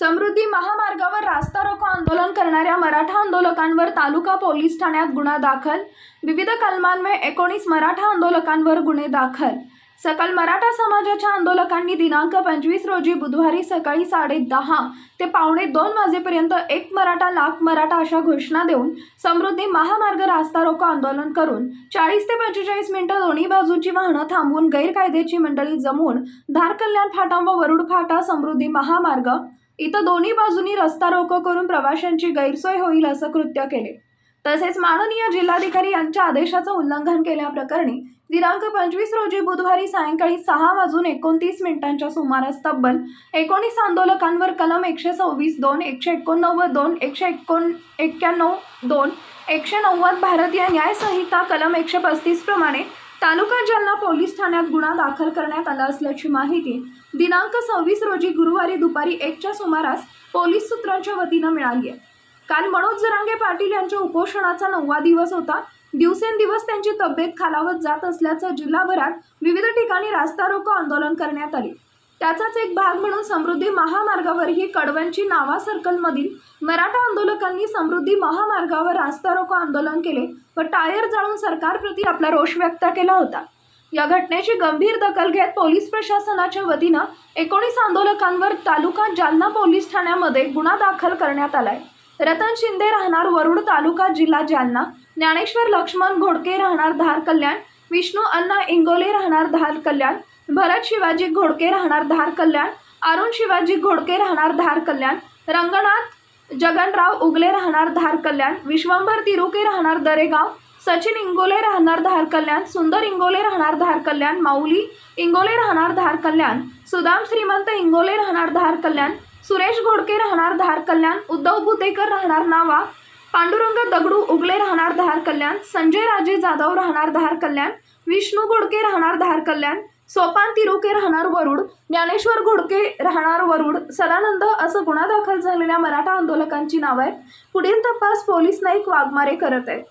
समृद्धी महामार्गावर रास्ता रोको आंदोलन करणाऱ्या मराठा आंदोलकांवर तालुका पोलीस ठाण्यात गुन्हा दाखल. विविध कलमांमुळे एकोणीस मराठा आंदोलकांवर गुन्हे दाखल. सकल मराठा समाजाच्या आंदोलकांनी दिनांक पंचवीस रोजी बुधवारी सकाळी साडे दहा ते पावणे दोन वाजेपर्यंत एक मराठा लाख मराठा अशा घोषणा देऊन समृद्धी महामार्ग रास्ता रोको आंदोलन करून चाळीस ते पंचेचाळीस मिनिटं दोन्ही बाजूची वाहनं थांबवून गैरकायद्याची मंडळी जमवून धारकल्याण फाटा व वरुड फाटा समृद्धी महामार्ग इथं दोन्ही बाजूनी रस्ता रोको करून प्रवाशांची गैरसोय होईल असं कृत्य केले. तसेच माननीय जिल्हाधिकारी यांच्या आदेशाचं उल्लंघन केल्याप्रकरणी दिनांक पंचवीस रोजी बुधवारी सायंकाळी सहा वाजून एकोणतीस मिनिटांच्या सुमारास तब्बल एकोणीस आंदोलकांवर कलम एकशे सव्वीस दोन एकशे एकोणनव्वद दोन एकशे एकोण एक्क्याण्णव दोन एकशे नव्वद भारतीय न्यायसंहिता कलम एकशे पस्तीस प्रमाणे तालुका जालना पोलीस ठाण्यात गुन्हा दाखल करण्यात आला असल्याची माहिती दिनांक सव्वीस रोजी गुरुवारी दुपारी एकच्या सुमारास पोलीस सूत्रांच्या वतीनं मिळाली आहे. काल मनोज जरांगे पाटील यांच्या उपोषणाचा नववा दिवस होता. दिवसेंदिवस त्यांची तब्येत खालावत जात असल्याचं जिल्हाभरात विविध ठिकाणी रास्ता रोको आंदोलन करण्यात आले. त्याचाच एक भाग म्हणून समृद्धी महामार्गावरही कडवंची नावा सर्कलमधील मराठा आंदोलकांनी समृद्धी महामार्गावर रास्ता रोको आंदोलन केले व टायर जाळून सरकारप्रती आपला रोष व्यक्त केला होता. या घटनेची गंभीर दखल घेत पोलीस प्रशासनाच्या वतीनं एकोणीस आंदोलकांवर तालुका जालना पोलीस ठाण्यामध्ये गुन्हा दाखल करण्यात आलाय. रतन शिंदे राहणार वरुड तालुका जिल्हा जालना ज्ञानेश्वर लक्ष्मण घोडके राहणार धार कल्याण विष्णू अण्णा इंगोले राहणार धार कल्याण भरत शिवाजी घोडके राहणार धार कल्याण अरुण शिवाजी घोडके राहणार धार कल्याण रंगनाथ जगनराव उगले राहणार धार कल्याण विश्वंभर तिरुके राहणार दरेगाव सचिन इंगोले राहणार धार कल्याण सुंदर इंगोले राहणार धार कल्याण माऊली इंगोले राहणार धार कल्याण सुदाम श्रीमंत इंगोले राहणार धार कल्याण सुरेश घोडके राहणार धार कल्याण उद्धव भुतेकर राहणार नावा पांडुरंग दगडू उगले राहणार धार कल्याण संजय राजे जाधव राहणार धार कल्याण विष्णू घोडके राहणार धार कल्याण सोपान तिरुके राहणार वरुड ज्ञानेश्वर घोडके राहणार वरुड सदानंद असं गुन्हा दाखल झालेल्या मराठा आंदोलकांची नावं आहेत. पुढील तपास पोलीस नाईक वाघमारे करत आहेत.